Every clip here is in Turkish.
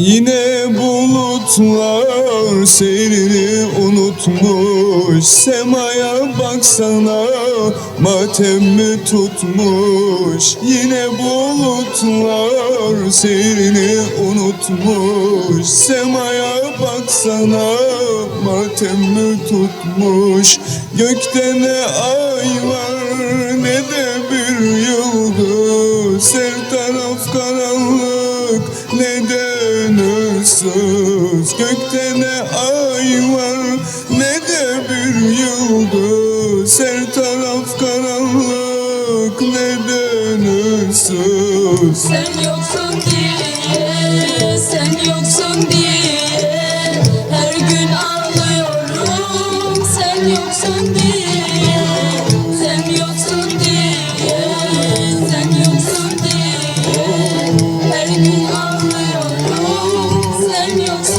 Yine bulutlar seyrini unutmuş. Semaya baksana matem mi tutmuş? Yine bulutlar seyrini unutmuş. Semaya baksana matem mi tutmuş? Gökte ne ay var ne de bir yıldız ıssız Gökte ne ay var ne de bir yıldız. Her taraf karanlık ne de ıssız Sen yoksun diye, ağlıyorum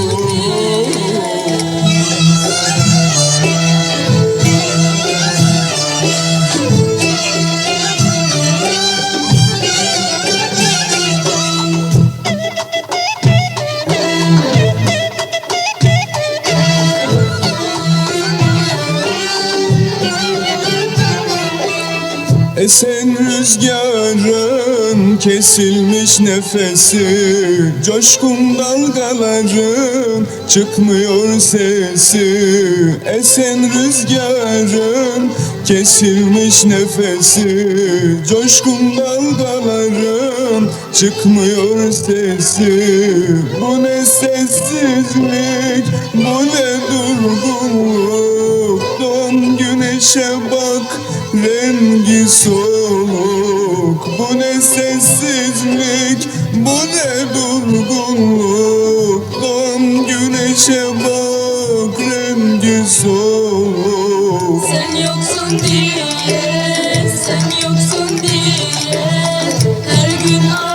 sen rüzgarın kesilmiş nefesi Coşkun dalgaların çıkmıyor sesi. Esen rüzgarın kesilmiş nefesi Coşkun dalgaların çıkmıyor sesi. Bu ne sessizlik bu ne durgunluk. Don güneşe bak rengi soluk. Bu ne sessizlik Bu ne durgunluk? Doğan güneşe bak rengi soğuk. Sen yoksun diye Sen yoksun diye Her gün ağır